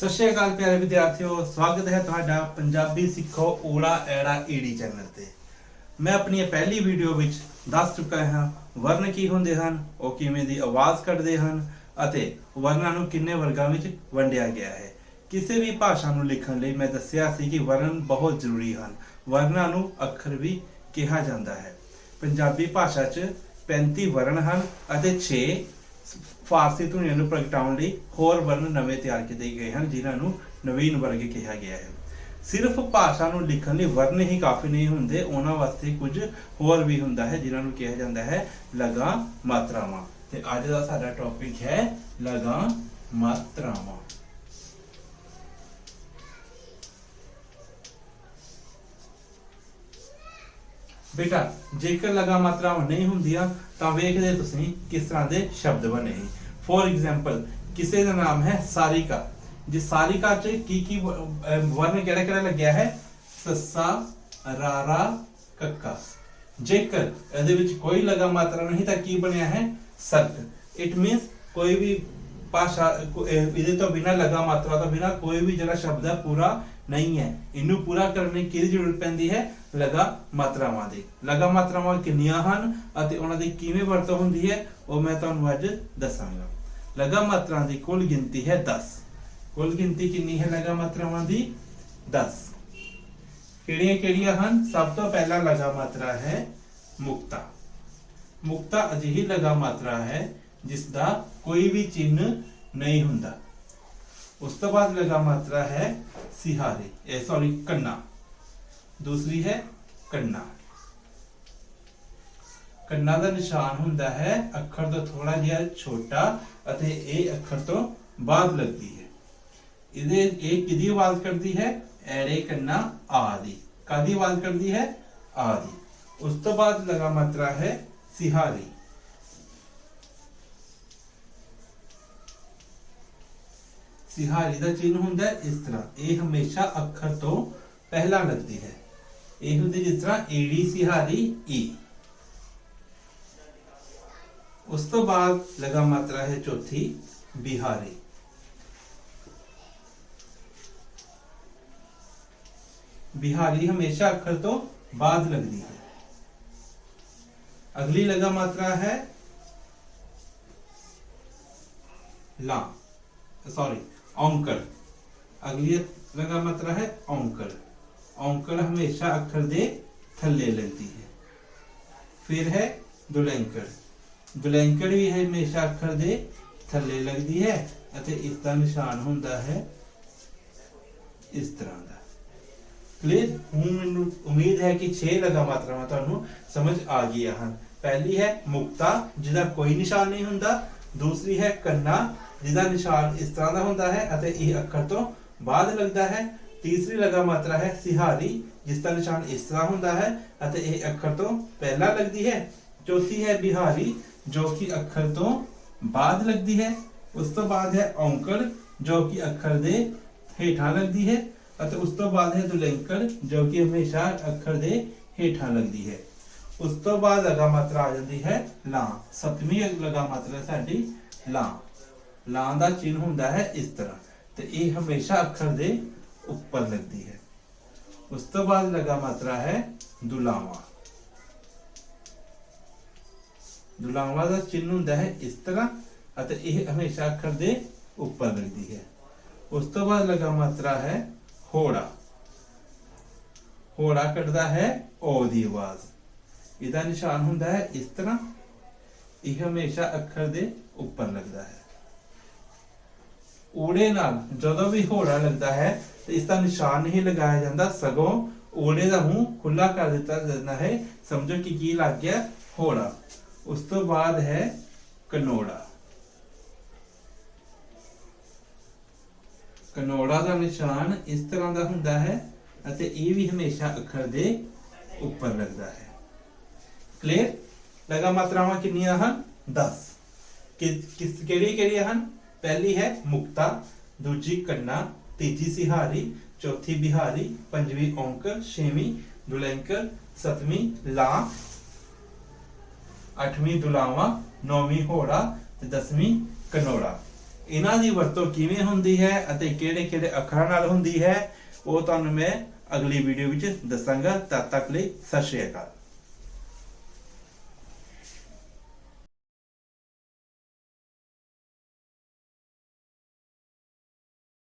ਸਤਿ ਸ਼੍ਰੀ ਅਕਾਲ ਪਿਆਰੇ ਵਿਦਿਆਰਥੀਓ, ਸਵਾਗਤ ਹੈ ਤੁਹਾਡਾ ਪੰਜਾਬੀ ਸਿੱਖੋ ਓੜਾ ਐੜਾ ਈੜੀ ਚੈਨਲ ਤੇ। ਮੈਂ ਆਪਣੀ ਪਹਿਲੀ ਵੀਡੀਓ ਵਿੱਚ ਦੱਸ ਚੁੱਕਾ ਹਾਂ ਵਰਨ ਕੀ ਹੁੰਦੇ ਹਨ, ਉਹ ਕਿਵੇਂ ਦੀ ਆਵਾਜ਼ ਕੱਢਦੇ ਹਨ ਅਤੇ ਵਰਨਾਂ ਨੂੰ ਕਿੰਨੇ ਵਰਗਾਂ ਵਿੱਚ ਵੰਡਿਆ ਗਿਆ ਹੈ। ਕਿਸੇ ਵੀ ਭਾਸ਼ਾ ਨੂੰ ਲਿਖਣ ਲਈ ਮੈਂ ਦੱਸਿਆ ਸੀ ਕਿ ਵਰਨ ਬਹੁਤ ਜ਼ਰੂਰੀ ਹਨ। ਵਰਨਾਂ ਨੂੰ ਅੱਖਰ ਵੀ ਕਿਹਾ ਜਾਂਦਾ ਹੈ। ਪੰਜਾਬੀ ਭਾਸ਼ਾ 'ਚ 35 ਵਰਨ ਹਨ ਅਤੇ 6 ਫਾਰਸੀ ਧੁਨੀਆਂ ਨੂੰ ਪ੍ਰਗਟਾਉਣ ਲਈ ਹੋਰ ਵਰਨ ਨਵੇਂ ਤਿਆਰ ਕੀਤੇ ਗਏ ਹਨ, ਜਿਨ੍ਹਾਂ ਨੂੰ ਨਵੀਨ ਵਰਗ ਕਿਹਾ ਗਿਆ ਹੈ। ਸਿਰਫ ਭਾਸ਼ਾ ਨੂੰ ਲਿਖਣ ਲਈ ਵਰਨ ਹੀ ਕਾਫੀ ਨਹੀਂ ਹੁੰਦੇ, ਉਹਨਾਂ ਵਾਸਤੇ ਕੁਝ ਹੋਰ ਵੀ ਹੁੰਦਾ ਹੈ, ਜਿਨ੍ਹਾਂ ਨੂੰ ਕਿਹਾ ਜਾਂਦਾ ਹੈ, ਲਗਾ ਮਾਤਰਾਵਾਂ। ਤੇ ਅੱਜ ਦਾ ਸਾਡਾ ਟੌਪਿਕ ਹੈ, ਲਗਾ ਮਾਤਰਾਵਾਂ। ਬੇਟਾ, ਜੇਕਰ ਲਗਾ ਮਾਤਰਾਵਾਂ ਨਹੀਂ ਹੁੰਦੀਆਂ, ਤਾਂ ਵੇਖਦੇ ਤੁਸੀਂ ਕਿਸ ਤਰ੍ਹਾਂ ਦੇ ਸ਼ਬਦ ਬਣੇ। ਹਨ ਫੋਰ ਐਗਜ਼ਾਮਪਲ ਕਿਸੇ ਦਾ ਨਾਮ ਹੈ ਸਾਰਿਕਾ। ਜੇ ਸਾਰਿਕਾ ਚ ਕੀ ਕੀ ਵਰਨ ਕਿਹੜਾ ਕਿਹੜਾ ਲੱਗਿਆ ਹੈ? ਸੱਸਾ, ਰਾਰਾ, ਕੱਕਾ। ਜੇਕਰ ਇਹਦੇ ਵਿੱਚ ਕੋਈ ਲਗਾ ਮਾਤਰਾ ਨਹੀਂ, ਤਾਂ ਕੀ ਬਣਿਆ ਹੈ? ਸਰਕ ਇਟ ਮੀਨਸ ਕੋਈ ਵੀ ਭਾਸ਼ਾ ਇਹਦੇ ਤੋਂ ਬਿਨਾ ਲਗਾ ਮਾਤਰਾ ਤੋਂ ਬਿਨਾ ਕੋਈ ਵੀ ਜਿਹੜਾ ਸ਼ਬਦ ਹੈ, ਪੂਰਾ ਨਹੀਂ ਹੈ। ਇਹਨੂੰ ਪੂਰਾ ਕਰਨ ਲਈ ਕਿਹਦੀ ਜ਼ਰੂਰਤ ਪੈਂਦੀ ਹੈ? ਲਗਾ ਮਾਤਰਾਵਾਂ ਦੀ। ਲਗਾ ਮਾਤਰਾਵਾਂ ਕਿੰਨੀਆਂ ਹਨ ਅਤੇ ਉਹਨਾਂ ਦੀ ਕਿਵੇਂ ਵਰਤੋਂ ਹੁੰਦੀ ਹੈ, ਉਹ ਮੈਂ ਤੁਹਾਨੂੰ ਅੱਜ ਦੱਸਾਂਗਾ। ਲਗਾ ਮਾਤਰਾ ਦੀ ਕੁੱਲ ਗਿਣਤੀ ਹੈ 10 ਕੁੱਲ ਗਿਣਤੀ ਕਿੰਨੀ ਹੈ ਲਗਾ ਮਾਤਰਾਵਾਂ ਦੀ? 10 ਕਿਹੜੀਆਂ ਕਿਹੜੀਆਂ ਹਨ? ਸਭ ਤੋਂ ਪਹਿਲਾ ਲਗਾ ਮਾਤਰਾ ਹੈ ਮੁਕਤਾ। ਮੁਕਤਾ ਅਜਿਹੀ ਲਗਾ ਮਾਤਰਾ ਹੈ ਜਿਸ ਦਾ ਕੋਈ ਵੀ ਚਿੰਨ ਨਹੀਂ ਹੁੰਦਾ। ਉਸ ਤੋਂ ਬਾਅਦ ਲਗਾ ਮਾਤਰਾ ਹੈ ਸਿਹਾਰੇ, ਇਹ ਸੌਰੀ ਕੰਨਾ। ਦੂਸਰੀ ਹੈ ਕੰਨਾ। ਕੰਨਾ ਦਾ ਨਿਸ਼ਾਨ ਹੁੰਦਾ ਹੈ, ਅੱਖਰ ਤੋਂ ਥੋੜਾ ਜਿਹਾ ਛੋਟਾ ਅਤੇ ਇਹ ਅੱਖਰ ਤੋਂ ਬਾਅਦ ਲੱਗਦੀ ਹੈ। ਇਹਦੇ ਇਹ ਕਿਹਦੀ ਆਵਾਜ਼ ਕਰਦੀ ਹੈ? ਐੜੇ ਕੰਨਾ ਆਦੀ। ਕਾਦੀ ਆਵਾਜ਼ ਕਰਦੀ ਹੈ? ਆਦੀ। ਉਸ ਤੋਂ ਬਾਅਦ ਲਗਾ ਮਾਤਰਾ ਹੈ ਸਿਹਾਰੀ। ਸਿਹਾਰੀ ਦਾ ਚਿੰਨ ਹੁੰਦਾ ਇਸ ਤਰ੍ਹਾਂ। ਇਹ ਹਮੇਸ਼ਾ ਅੱਖਰ ਤੋਂ ਪਹਿਲਾਂ ਲੱਗਦੀ ਹੈ। ਇਹ ਹੁੰਦੀ ਜਿਸ ਤਰ੍ਹਾਂ ਏੜੀ ਸਿਹਾਰੀ ਈ ਉਸ ਤੋਂ ਬਾਅਦ ਲਗਾ ਮਾਤਰਾ ਹੈ ਚੌਥੀ ਬਿਹਾਰੀ ਬਿਹਾਰੀ ਹਮੇਸ਼ਾ ਅੱਖਰ ਤੋਂ ਬਾਅਦ ਲੱਗਦੀ ਹੈ ਅਗਲੀ ਲਗਾ ਮਾਤਰਾ ਹੈ ਲਾ ਸੌਰੀ ਔਂਕੜ ਅਗਲੀ ਲਗਾ ਮਾਤਰਾ ਹੈ ਔਂਕੜ ਔਂਕੜ ਹਮੇਸ਼ਾ ਅੱਖਰ ਦੇ ਥੱਲੇ ਲੱਗਦੀ ਹੈ। ਫਿਰ ਹੈ ਦੁਲੈਂਕੜ। ਦੁਲੈਂਕੜ ਵੀ ਹੈ ਹਮੇਸ਼ਾ ਅੱਖਰ ਦੇ ਥੱਲੇ ਲੱਗਦੀ ਹੈ ਅਤੇ ਇਸ ਦਾ ਨਿਸ਼ਾਨ ਹੁੰਦਾ ਹੈ ਇਸ ਤਰ੍ਹਾਂ ਦਾ। ਕਲੀਅਰ? ਹੁਣ ਮੈਨੂੰ ਉਮੀਦ ਹੈ ਕਿ 6 ਲਗਾ ਮਾਤਰਾਵਾਂ ਤੁਹਾਨੂੰ ਸਮਝ ਆ ਗਈਆਂ ਹਨ। ਪਹਿਲੀ ਹੈ ਮੁਕਤਾ, ਜਿਹਦਾ ਕੋਈ ਨਿਸ਼ਾਨ ਨਹੀਂ ਹੁੰਦਾ। ਦੂਸਰੀ ਹੈ ਕੰਨਾ, ਜਿਹਦਾ ਨਿਸ਼ਾਨ ਇਸ ਤਰ੍ਹਾਂ ਦਾ ਹੁੰਦਾ ਹੈ ਅਤੇ ਇਹ ਅੱਖਰ ਤੋਂ ਬਾਅਦ ਲੱਗਦਾ ਹੈ। ਤੀਸਰੀ ਲਗਾ ਮਾਤਰਾ ਹੈ ਸਿਹਾਰੀ, ਜਿਸ ਦਾ ਨਿਸ਼ਾਨ ਇਸ ਤਰ੍ਹਾਂ ਹੁੰਦਾ ਹੈ ਅਤੇ ਇਹ ਅੱਖਰ ਤੋਂ ਪਹਿਲਾਂ ਲੱਗਦੀ ਹੈ। ਚੌਥੀ ਹੈ ਬਿਹਾਰੀ, ਜੋ ਕਿ ਅੱਖਰ ਤੋਂ ਬਾਅਦ ਲੱਗਦੀ ਹੈ। ਉਸ ਤੋਂ ਬਾਅਦ ਹੈ ਔਂਕੜ, ਜੋ ਕਿ ਅੱਖਰ ਦੇ ਹੇਠਾਂ ਲੱਗਦੀ ਹੈ ਅਤੇ ਉਸ ਤੋਂ ਬਾਅਦ ਹੈ ਦੁਲੈਂਕੜ, ਜੋ ਕਿ ਹਮੇਸ਼ਾ ਅੱਖਰ ਦੇ ਹੇਠਾਂ ਲੱਗਦੀ ਹੈ। ਉਸ ਤੋਂ ਬਾਅਦ ਲਗਾ ਮਾਤਰਾ ਆ ਜਾਂਦੀ ਹੈ ਲਾਂ। ਸਤਵੀਂ ਲਗਾ ਮਾਤਰਾ ਸਾਡੀ ਲਾਂ। ਲਾਂ ਦਾ ਚਿੰਨ ਹੁੰਦਾ ਹੈ ਇਸ ਤਰ੍ਹਾਂ ਤੇ ਇਹ ਹਮੇਸ਼ਾ ਅੱਖਰ ਦੇ ਉੱਪਰ ਲੱਗਦੀ ਹੈ। ਉਸ ਤੋਂ ਬਾਅਦ ਲਗਾ ਮਾਤਰਾ ਹੈ ਦੁਲਾਵਾ। ਦੁਲਾਵਾ ਦਾ ਚਿੰਨ ਹੁੰਦਾ ਹੈ ਇਸ ਤਰ੍ਹਾਂ ਅਤੇ ਇਹ ਹਮੇਸ਼ਾ ਅੱਖਰ ਦੇ ਉੱਪਰ ਲੱਗਦੀ ਹੈ। ਉਸ ਤੋਂ ਬਾਅਦ ਲਗਾ ਮਾਤਰਾ ਹੈ ਹੋੜਾ। ਹੋੜਾ ਕੱਢਦਾ ਹੈ ਓ ਦੀ ਆਵਾਜ਼। ਇਹਦਾ ਨਿਸ਼ਾਨ ਹੁੰਦਾ ਹੈ ਇਸ ਤਰ੍ਹਾਂ। ਇਹ ਹਮੇਸ਼ਾ ਅੱਖਰ ਦੇ ਉੱਪਰ ਲੱਗਦਾ ਹੈ। ਊੜੇ ਨਾਲ। ਜਦੋਂ ਵੀ ਹੋੜਾ ਲੱਗਦਾ ਹੈ, ਤੇ ਇਸ ਦਾ ਨਿਸ਼ਾਨ ਨਹੀਂ ਲਗਾਇਆ ਜਾਂਦਾ, ਸਗੋਂ ਊੜੇ ਦਾ ਮੂੰਹ ਖੁੱਲਾ ਕਰ ਦਿੱਤਾ ਜਾਂਦਾ ਹੈ। ਸਮਝੋ ਕਿ ਕੀ ਲੱਗ ਗਿਆ? ਹੋੜਾ। ਉਸ ਤੋਂ ਬਾਅਦ ਹੈ ਕਨੋੜਾ। ਕਨੋੜਾ ਦਾ ਨਿਸ਼ਾਨ ਇਸ ਤਰ੍ਹਾਂ ਦਾ ਹੁੰਦਾ ਹੈ ਅਤੇ ਇਹ ਵੀ ਹਮੇਸ਼ਾ ਅੱਖਰ ਦੇ ਉੱਪਰ ਲੱਗਦਾ ਹੈ। ਕਲੀਅਰ ਲਗਾ ਮਾਤਰਾਵਾਂ ਕਿੰਨੀਆਂ ਹਨ? 10 ਕਿਸ ਕਿਹੜੀ ਕਿਹੜੀਆਂ ਹਨ? ਪਹਿਲੀ ਹੈ ਮੁਕਤਾ, ਦੂਜੀ ਕੰਨਾ, ਤੀਜੀ ਸਿਹਾਰੀ, ਚੌਥੀ ਬਿਹਾਰੀ, ਪੰਜਵੀਂ ਔਂਕਰ ਛੇਵੀਂ ਦੁਲੈਂਕਰ ਸਤਵੀਂ ਲਾ, ਅੱਠਵੀਂ ਦੁਲਾਵਾ, ਨੌਵੀਂ ਹੋੜਾ ਤੇ ਦਸਵੀਂ ਕਨੋੜਾ। ਇਹਨਾਂ ਦੀ ਵਰਤੋਂ ਕਿਵੇਂ ਹੁੰਦੀ ਹੈ ਅਤੇ ਕਿਹੜੇ-ਕਿਹੜੇ ਅੱਖਰਾਂ ਨਾਲ ਹੁੰਦੀ ਹੈ, ਉਹ ਤੁਹਾਨੂੰ ਮੈਂ ਅਗਲੀ ਵੀਡੀਓ ਵਿੱਚ ਦੱਸਾਂਗਾ। ਤਦ ਤੱਕ ਲਈ ਸਤਿ ਸ਼੍ਰੀ ਅਕਾਲ।